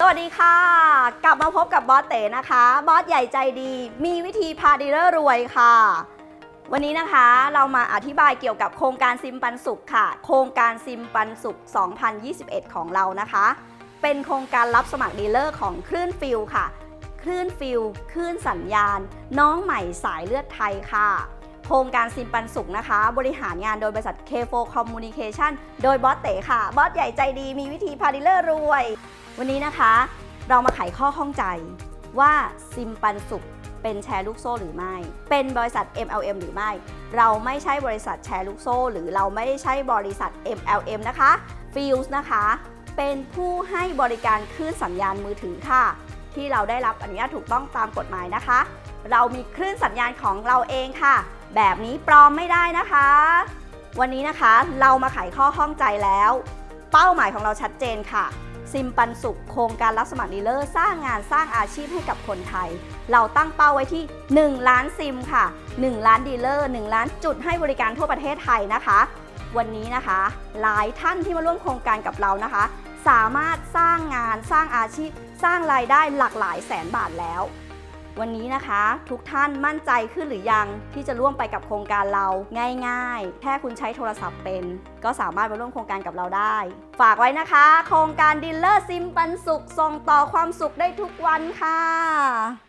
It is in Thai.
สวัสดีค่ะ กลับมาพบกับบอสเต๋นะคะ บอสใหญ่ใจดี มีวิธีพาดีลเลอร์รวยค่ะ วันนี้นะคะเรามาอธิบายเกี่ยวกับโครงการซิมปันสุขค่ะ โครงการซิมปันสุข 2021 ของเรานะคะ เป็นโครงการรับสมัครดีลเลอร์ของคลื่นฟิลค่ะ คลื่นฟิลคลื่นสัญญาณ น้องใหม่สายเลือดไทยค่ะ โครงการซิมปันสุขนะคะ บริหารงานโดยบริษัท K4 Communication โดยบอสเต๋ค่ะ บอสใหญ่ใจดีมีวิธีพาดีลเลอร์รวย วันนี้นะคะ เรามาไขข้อข้องใจว่าซิมปันสุขเป็นแชร์ลูกโซ่หรือไม่ เป็นบริษัท MLM หรือไม่ เราไม่ใช่บริษัทแชร์ลูกโซ่ หรือเราไม่ใช่บริษัท MLM นะคะ f i e l s นะคะ เป็นผู้ให้บริการคลื่นสัญญาณมือถือค่ะ ที่เราได้รับอนุญาตถูกต้องตามกฎหมายนะคะ เรามีคลื่นสัญญาณของเราเองค่ะ แบบนี้ปลอมไม่ได้นะคะ วันนี้นะคะเรามาไขข้อข้องใจแล้ว เป้าหมายของเราชัดเจนค่ะ ซิมปันสุขโครงการรับสมัครดีลเลอร์สร้างงานสร้างอาชีพให้กับคนไทย เราตั้งเป้าไว้ที่ 1 ล้านซิมค่ะ 1 ล้านดีลเลอร์ 1 ล้านจุดให้บริการทั่วประเทศไทยนะคะ วันนี้นะคะ หลายท่านที่มาร่วมโครงการกับเรานะคะ สามารถสร้างงานสร้างอาชีพ สร้างรายได้หลากหลายแสนบาทแล้ว วันนี้นะคะ ทุกท่านมั่นใจขึ้นหรือยังที่จะร่วมไปกับโครงการเราง่าย ๆ แค่คุณใช้โทรศัพท์เป็น ก็สามารถมาร่วมโครงการกับเราได้ ฝากไว้นะคะ โครงการดิลเลอร์ซิมปันสุขส่งต่อความสุขได้ทุกวันค่ะ